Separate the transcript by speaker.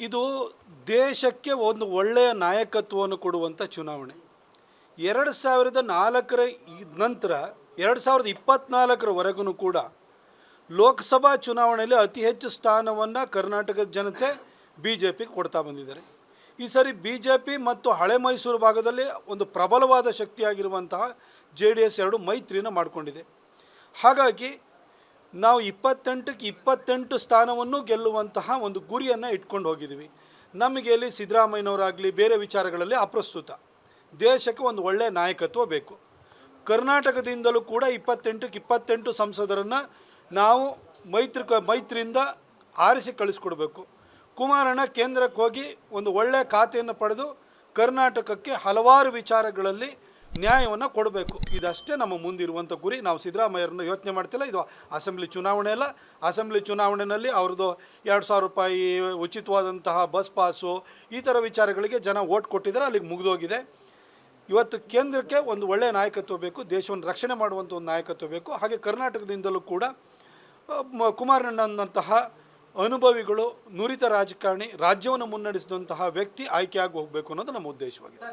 Speaker 1: ಇದು ದೇಶಕ್ಕೆ ಒಂದು ಒಳ್ಳೆಯ ನಾಯಕತ್ವವನ್ನು ಕೊಡುವಂಥ ಚುನಾವಣೆ. ಎರಡು ಸಾವಿರದ ನಾಲ್ಕರ ನಂತರ, ಎರಡು ಸಾವಿರದ ಇಪ್ಪತ್ನಾಲ್ಕರವರೆಗೂ ಕೂಡ ಲೋಕಸಭಾ ಚುನಾವಣೆಯಲ್ಲಿ ಅತಿ ಹೆಚ್ಚು ಸ್ಥಾನವನ್ನು ಕರ್ನಾಟಕದ ಜನತೆ ಬಿ ಜೆ ಪಿಗೆ ಕೊಡ್ತಾ ಬಂದಿದ್ದಾರೆ. ಈ ಸರಿ ಬಿ ಜೆ ಪಿ ಮತ್ತು ಹಳೆ ಮೈಸೂರು ಭಾಗದಲ್ಲಿ ಒಂದು ಪ್ರಬಲವಾದ ಶಕ್ತಿಯಾಗಿರುವಂತಹ ಜೆ ಡಿ ಎಸ್ ಎರಡು ಮೈತ್ರಿನ ಮಾಡಿಕೊಂಡಿದೆ. ಹಾಗಾಗಿ ನಾವು ಇಪ್ಪತ್ತೆಂಟಕ್ಕೆ ಇಪ್ಪತ್ತೆಂಟು ಸ್ಥಾನವನ್ನು ಗೆಲ್ಲುವಂತಹ ಒಂದು ಗುರಿಯನ್ನು ಇಟ್ಕೊಂಡು ಹೋಗಿದ್ದೀವಿ. ನಮಗೆ ಇಲ್ಲಿ ಸಿದ್ದರಾಮಯ್ಯನವರಾಗಲಿ ಬೇರೆ ವಿಚಾರಗಳಲ್ಲಿ ಅಪ್ರಸ್ತುತ. ದೇಶಕ್ಕೆ ಒಂದು ಒಳ್ಳೆಯ ನಾಯಕತ್ವ ಬೇಕು. ಕರ್ನಾಟಕದಿಂದಲೂ ಕೂಡ ಇಪ್ಪತ್ತೆಂಟಕ್ಕೆ ಇಪ್ಪತ್ತೆಂಟು ಸಂಸದರನ್ನು ನಾವು ಮೈತ್ರಿ ಮೈತ್ರಿಯಿಂದ ಆರಿಸಿ ಕಳಿಸ್ಕೊಡ್ಬೇಕು. ಕುಮಾರಣ್ಣ ಕೇಂದ್ರಕ್ಕೆ ಹೋಗಿ ಒಂದು ಒಳ್ಳೆಯ ಖಾತೆಯನ್ನು ಪಡೆದು ಕರ್ನಾಟಕಕ್ಕೆ ಹಲವಾರು ವಿಚಾರಗಳಲ್ಲಿ ನ್ಯಾಯವನ್ನು ಕೊಡಬೇಕು. ಇದಷ್ಟೇ ನಮ್ಮ ಮುಂದಿರುವಂಥ ಗುರಿ. ನಾವು ಸಿದ್ದರಾಮಯ್ಯರನ್ನು ಯೋಚನೆ ಮಾಡ್ತಿಲ್ಲ. ಇದು ಅಸೆಂಬ್ಲಿ ಚುನಾವಣೆ ಅಲ್ಲ. ಅಸೆಂಬ್ಲಿ ಚುನಾವಣೆಯಲ್ಲಿ ಅವ್ರದ್ದು ಎರಡು ಸಾವಿರ ರೂಪಾಯಿ ಉಚಿತವಾದಂತಹ ಬಸ್ ಪಾಸು, ಈ ಥರ ವಿಚಾರಗಳಿಗೆ ಜನ ಓಟ್ ಕೊಟ್ಟಿದ್ದಾರೆ. ಅಲ್ಲಿಗೆ ಮುಗಿದೋಗಿದೆ. ಇವತ್ತು ಕೇಂದ್ರಕ್ಕೆ ಒಂದು ಒಳ್ಳೆಯ ನಾಯಕತ್ವ ಬೇಕು. ದೇಶವನ್ನು ರಕ್ಷಣೆ ಮಾಡುವಂಥ ಒಂದು ನಾಯಕತ್ವ ಬೇಕು. ಹಾಗೆ ಕರ್ನಾಟಕದಿಂದಲೂ ಕೂಡ ಕುಮಾರಣ್ಣನಂತಹ ಅನುಭವಿಗಳು, ನುರಿತ ರಾಜಕಾರಣಿ, ರಾಜ್ಯವನ್ನು ಮುನ್ನಡೆಸಿದಂತಹ ವ್ಯಕ್ತಿ ಆಯ್ಕೆಯಾಗಿ ಹೋಗಬೇಕು ಅನ್ನೋದು ನಮ್ಮ ಉದ್ದೇಶವಾಗಿದೆ.